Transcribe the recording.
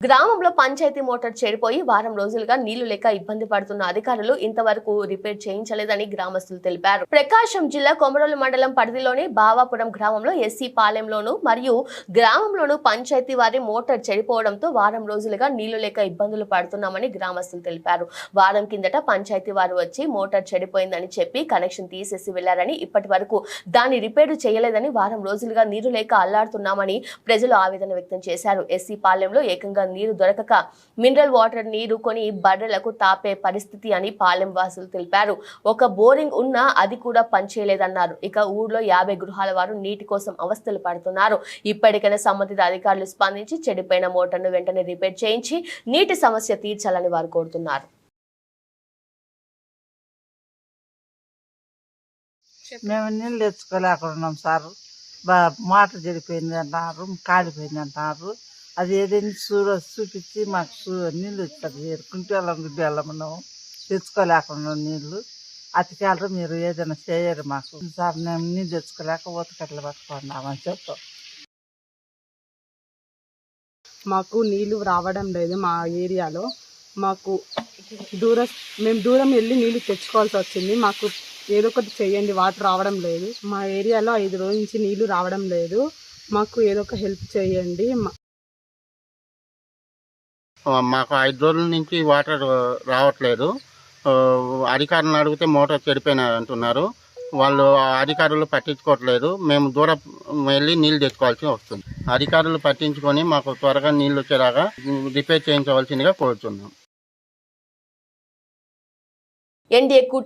గ్రామంలో పంచాయతీ మోటార్ చెడిపోయి వారం రోజులుగా నీళ్ళు లేక ఇబ్బంది పడుతున్న అధికారులు ఇంతవరకు రిపేర్ చేయించలేదని గ్రామస్తులు తెలిపారు. ప్రకాశం జిల్లా కొమరోలు మండలం పరిధిలోని బావాపురం గ్రామంలో ఎస్సీ పాలెంలోను మరియు గ్రామంలోను పంచాయతీ వారి మోటార్ చెడిపోవడంతో వారం రోజులుగా నీళ్ళు లేక ఇబ్బందులు పడుతున్నామని గ్రామస్తులు తెలిపారు. వారం కిందట పంచాయతీ వారు వచ్చి మోటార్ చెడిపోయిందని చెప్పి కనెక్షన్ తీసేసి వెళ్ళారని ఇప్పటి వరకు దాన్ని రిపేర్ చేయలేదని వారం రోజులుగా నీరు లేక అల్లాడుతున్నామని ప్రజలు ఆవేదన వ్యక్తం చేశారు. ఎస్సీ పాలెంలో ఏకంగా నీరు దొరకక మినరల్ వాటర్ నీరు కొని బర్రెలకు తాపే పరిస్థితి అని పాలెం వాసులు తెలిపారు. ఒక బోరింగ్ ఉన్నా అది కూడా పనిచేయలేదన్నారు. ఇక ఊర్లో యాభై గృహాల వారు నీటి కోసం అవస్థలు పడుతున్నారు. ఇప్పటికైనా సంబంధిత అధికారులు స్పందించి చెడిపోయిన మోటార్ను వెంటనే రిపేర్ చేయించి నీటి సమస్య తీర్చాలని వారు కోరుతున్నారు. మేము నీళ్ళు తెచ్చుకోలేకున్నాం సార్. మోటార్ చెడిపోయింది అంటారు కాలిపోయింది అంటారు అది ఏదైనా చూడ చూపించి మాకు చూ- నీళ్ళు ఇస్తారు కుంటెళ్ళం గుడ్డెళ్ళం మనం తెచ్చుకోలేకుండా నీళ్ళు. అతికాలరు మీరు ఏదైనా చేయరు మాకు. సార్ మేము నీళ్ళు తెచ్చుకోలేక ఊతకట్లు పట్టుకున్నామని చెప్తాం. మాకు నీళ్ళు రావడం లేదు మా ఏరియాలో. మాకు దూర మేము దూరం వెళ్ళి నీళ్ళు తెచ్చుకోవాల్సి వచ్చింది. మాకు ఏదో ఒకటి చేయండి వాటర్ రావడం లేదు. మా ఏరియాలో ఐదు రోజుల నుంచి నీళ్ళు రావడం లేదు. మాకు ఏదో ఒక హెల్ప్ చేయండి. మా- మాకు ఐదు రోజుల నుంచి వాటర్ రావట్లేదు. అధికారులను అడిగితే మోటార్ చెడిపోయినాయి అంటున్నారు. వాళ్ళు అధికారులు పట్టించుకోవట్లేదు. మేము దూరం వెళ్ళి నీళ్ళు తెచ్చుకోవాల్సి వస్తుంది. అధికారులు పట్టించుకొని మాకు త్వరగా నీళ్ళు వచ్చేలాగా రిపేర్ చేయించవలసిందిగా కోరుతున్నాం ఎన్డీఏ కూట